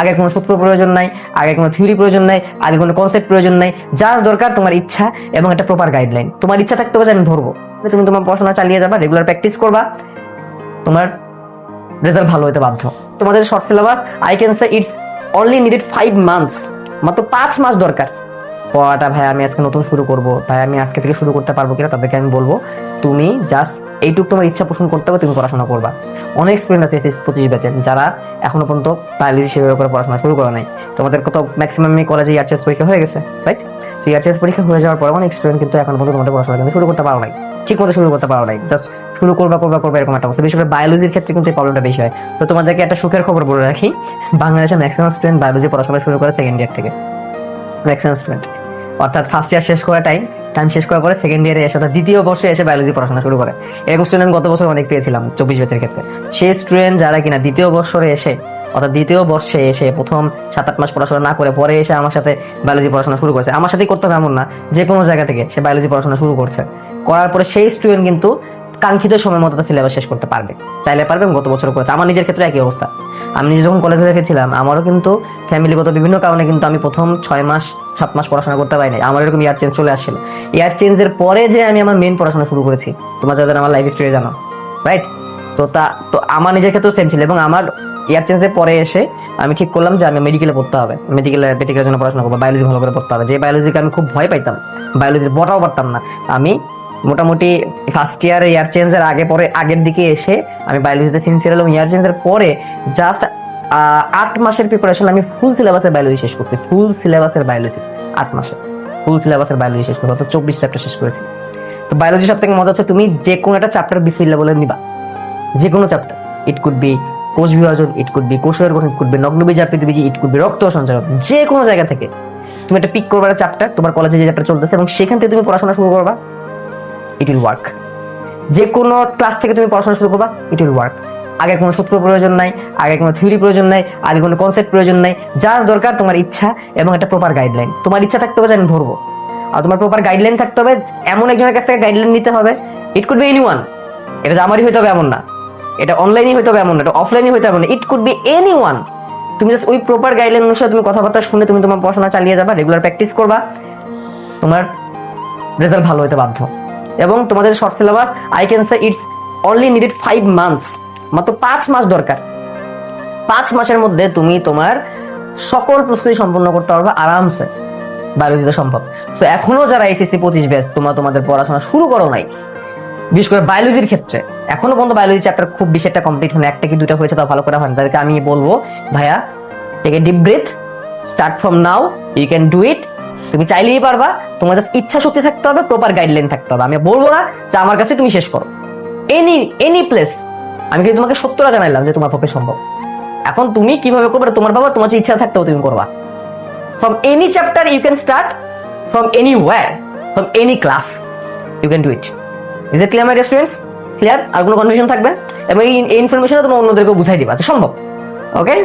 আগে কোনো সূত্র প্রয়োজন নাই, আগে কোনো থিওরি প্রয়োজন নাই, আগে কোনো কনসেপ্ট প্রয়োজন নাই, যার দরকার তোমার ইচ্ছা এবং একটা প্রপার গাইডলাইন তোমার ইচ্ছা থাকতে হবে যে আমি ধরবো। তুমি তোমার পড়াশোনা চালিয়ে যাবা রেগুলার প্র্যাকটিস করবা, তোমার রেজাল্ট ভালো হতে বাধ্য। তোমাদের short syllabus I can say it's only needed five months মাত্র পাঁচ মাস দরকার। পড়াটা ভাই আমি আজকে নতুন শুরু করব, ভাই আমি আজকে থেকে শুরু করতে পারব কিনা তাদেরকে আমি বলব, তুমি জাস্ট এইটুকু তোমার ইচ্ছা পোষণ করতে হবে, তুমি পড়াশোনা করবা। অনেক স্টুডেন্ট আছে এসএস পঁচিশ ব্যাচের যারা এখনও পর্যন্ত বায়োলজি সেভাবে করে পড়াশোনা শুরু করে নাই। তোমাদের কত ম্যাক্সিমাম কলেজে ইয়ারচেস পরীক্ষা হয়ে গেছে রাইট তো ইয়ারচেস পরীক্ষা হয়ে যাওয়ার পর অনেক স্টুডেন্ট কিন্তু এখন পর্যন্ত তোমাদের পড়াশোনা কিন্তু শুরু করতে পারো নাই। ঠিক মতো শুরু করতে পারো নাই। জাস্ট শুরু করবা করবা করবা এরকম একটা অবস্থা। বিশেষ করে বায়োলজির ক্ষেত্রে কিন্তু এই প্রবলেমটা বেশি হয়। তো তোমাদেরকে একটা সুখের খবর বলে রাখি বাংলাদেশের ম্যাক্সিমাম স্টুডেন্ট বায়োলজি পড়াশোনা শুরু করে সেকেন্ড ইয়ার থেকে। ম্যাক্সিমাম স্টুডেন্ট অর্থাৎ ফার্স্ট ইয়ার শেষ করা টাইম টাইম শেষ করার পরে সেকেন্ড ইয়ারে এসে দ্বিতীয় বর্ষে এসে বায়োলজি পড়াশোনা শুরু করে। এরকম স্টুডেন্ট গত বছর অনেক পেয়েছিলাম, চব্বিশ বছরের ক্ষেত্রে। সেই স্টুডেন্ট যারা কিনা দ্বিতীয় বছরে এসে, অর্থাৎ দ্বিতীয় বর্ষে এসে প্রথম সাত আট মাস পড়াশোনা না করে পরে এসে আমার সাথে বায়োলজি পড়াশোনা শুরু করেছে। আমার সাথেই করতে হবে এমন না, যে কোনো জায়গা থেকে সে বায়োলজি পড়াশোনা শুরু করছে। করার পরে সেই স্টুডেন্ট কিন্তু কাঙ্ক্ষিত সময় মতো সিলেবাস শেষ করতে পারবে। চাইলে পারবে গত বছর করেছে। আমার নিজের ক্ষেত্রে একই অবস্থা। আমি নিজে যখন কলেজে রেখেছিলাম আমারও কিন্তু ফ্যামিলিগত বিভিন্ন কারণে কিন্তু আমি প্রথম ছয় মাস, সাত মাস পড়াশোনা করতে পারিনি। আমার এরকম ইয়ার চেঞ্জ চলে আসছিল। ইয়ার চেঞ্জের পরে যে আমি আমার মেন পড়াশোনা শুরু করেছি, তোমার যারা আমার লাইফ স্টোরি জানো রাইট তো তা, তো আমার নিজের ক্ষেত্রেও সেম ছিল এবং আমার ইয়ার চেঞ্জের পরে এসে আমি ঠিক করলাম যে আমি মেডিকেলে পড়তে হবে। মেডিকেলে মেডিকেলের জন্য পড়াশোনা করব বায়োলজি ভালো করে পড়তে হবে। যে বায়োলজিকে আমি খুব ভয় পাইতাম বায়োলজির বটাও পারতাম না। আমি মোটামুটি ফার্স্ট ইয়ার ইয়ার চেঞ্জের আগে পরে আগের দিকে এসে আমি বায়োলজিতে সিনসিয়ার হলাম। ইয়ার চেঞ্জের পরে জাস্ট আট মাসের প্রিপারেশন আমি ফুল সিলেবাসের বায়োলজি শেষ করছি। ফুল সিলেবাসের বায়োলজি আট মাসে। ফুল সিলেবাসের বায়োলজি শেষ করছি। অর্থাৎ চব্বিশ চ্যাপ্টার শেষ করেছি। তো বায়োলজি সব থেকে মজা হচ্ছে তুমি যে কোনো একটা চ্যাপ্টার বিসমিল্লা বলে নিবা। যে কোনো চ্যাপ্টার ইট কুড বি কোষ বিভাজন ইট কুড বি কোষের গঠন ইট কুড বি নগ্নবীজার পৃথিবী ইট কুড বি রক্ত সঞ্চালন। যে কোনো জায়গা থেকে। তুমি একটা পিক করবার চ্যাপ্টার তোমার কলেজে যে চ্যাপ্টার চলতেছে এবং সেখান থেকে তুমি পড়াশোনা শুরু করবা। ইট উইল ওয়ার্ক যে কোনো ক্লাস থেকে তুমি পড়াশোনা শুরু করবা ইট উইল ওয়ার্ক আগে কোনো সূত্র প্রয়োজন নাই, আগে কোনো থিওরি প্রয়োজন নাই, আগে কোনো কনসেপ্ট প্রয়োজন নাই, যার দরকার তোমার ইচ্ছা এবং একটা প্রপার গাইডলাইন তোমার ইচ্ছা থাকতে হবে যে আমি ধরবো। আর তোমার প্রপার গাইডলাইন থাকতে হবে, এমন একজনের কাছ থেকে গাইডলাইন নিতে হবে it could be any one এটা যে আমারই হইতে হবে এমন না। এটা অনলাইনই হইতে হবে এমন না, এটা অফলাইনই হইতে হবে না। It could be any one তুমি জাস্ট ওই প্রপার গাইডলাইন অনুসারে তুমি কথাবার্তা শুনে তুমি তোমার পড়াশোনা চালিয়ে যাবা রেগুলার প্র্যাকটিস করবা, তোমার রেজাল্ট ভালো হতে বাধ্য। এবং তোমাদের short syllabus I can say it's only needed five months মাত্র পাঁচ মাস দরকার। পাঁচ মাসের মধ্যে তুমি তোমার সকল প্রস্তুতি সম্পন্ন করতে পারবে আরামসে, বায়োলজিতে সম্ভব। সো এখনও যারা এসএসসি পঁচিশ ব্যাচ তোমরা তোমাদের পড়াশোনা শুরু করো নাই। বিশেষ করে বায়োলজির ক্ষেত্রে। এখনও পর্যন্ত বায়োলজি চ্যাপ্টার খুব বেশি একটা কমপ্লিট হয় একটা কি দুটা হয়েছে তাও ভালো করে হয় তাদেরকে আমি বলব, ভাইয়া take a deep breath start from now you can do it তুমি চাইলেই পারবা, তোমার জাস্ট ইচ্ছা শক্তি থাকতে হবে প্রপার গাইডলাইন থাকতে হবে। আমি বলব না যে আমার কাছে তুমি শেষ করো। এনি এনি প্লেস আমি কিন্তু তোমাকে সত্যটা জানাইলাম যে তোমার পক্ষে সম্ভব। এখন তুমি কীভাবে করবে তোমার বাবা তোমার যে ইচ্ছা থাকতেও তুমি করবা। From any chapter you can start from any where from any class you can do it is it clear my students clear আর কোনো কনফিউশন থাকবে? এবং এই ইনফরমেশন তোমার অন্যদেরকে বুঝাই দিবা সম্ভব। ওকে